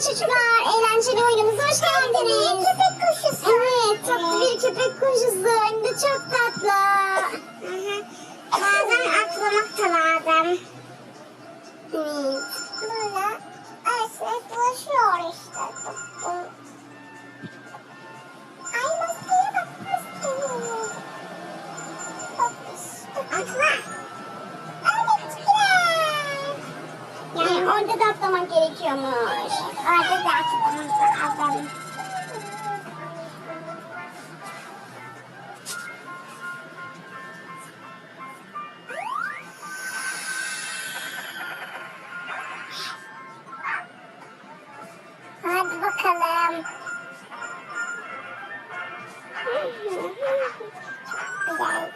çocuklar. Eğlenceli oyunumuza hoş geldiniz. Köpek kuşusu. Evet tatlı bir köpek kuşusu. Hem de çok tatlı. Bazen atlamak da lazım. Evet. Böyle esnek dolaşıyor işte. Ay maskeye bak maskeye. Atla. Orada da atlamak gerekiyormuş. 嗯。哼不在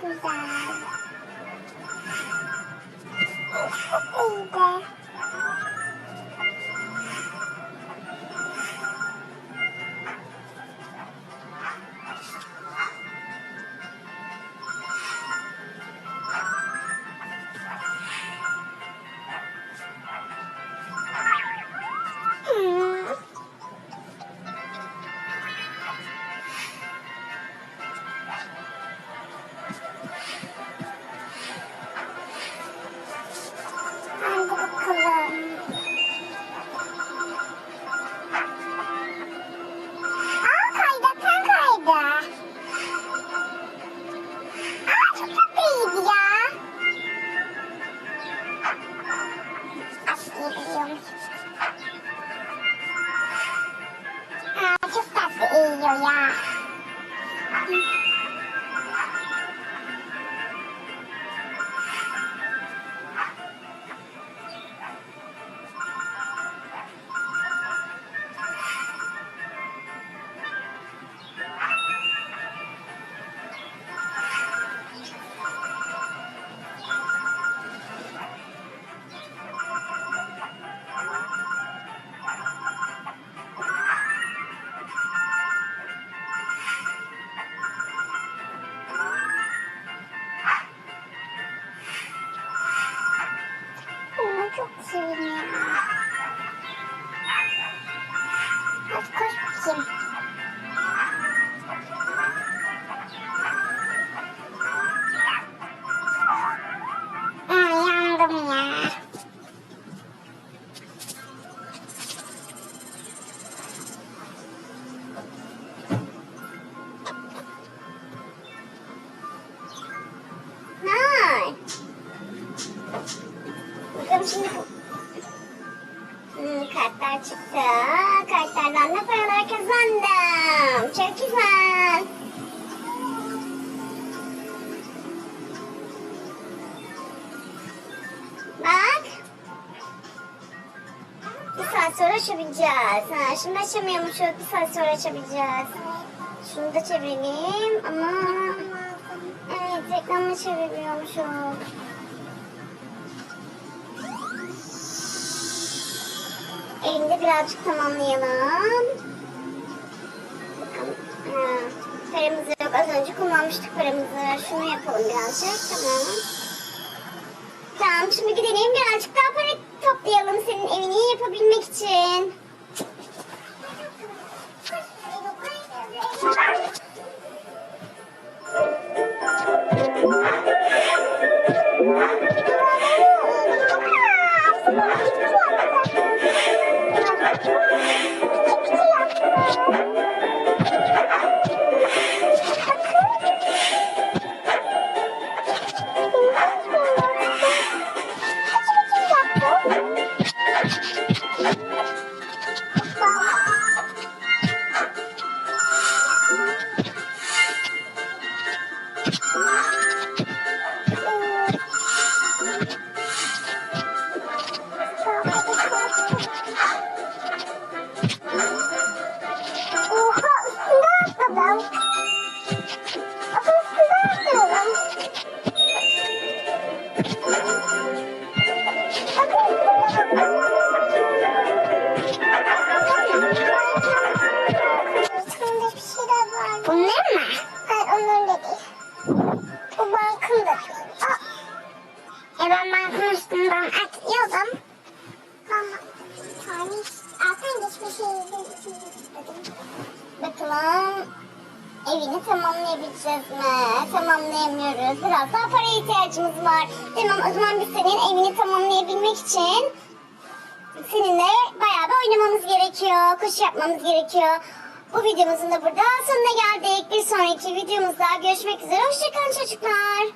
不在 tatlı 쌤. 아, 양동이야. 음, 갖다 주세요. Saat sonra açabileceğiz. Ha, şimdi açamıyormuşuz. Bir saat sonra açabileceğiz. Şunu da çevirelim ama... Evet reklamını çeviriyormuşum. Elinde birazcık tamamlayalım. Bakalım. Yok. Az önce kullanmıştık paramızı. Şunu yapalım birazcık. Tamam. Tamam şimdi gidelim birazcık 你错了，再给。yakındır. O, e ben mantının üstünden atıyordum. Ama yani alttan geçmiş şeydi. Bakalım evini tamamlayabileceğiz mi? Tamamlayamıyoruz. Biraz daha para ihtiyacımız var. Tamam o zaman biz senin evini tamamlayabilmek için seninle bayağı bir oynamamız gerekiyor. Koşu yapmamız gerekiyor. Bu videomuzun da burada sonuna geldik. Bir sonraki videomuzda görüşmek üzere. Hoşçakalın çocuklar.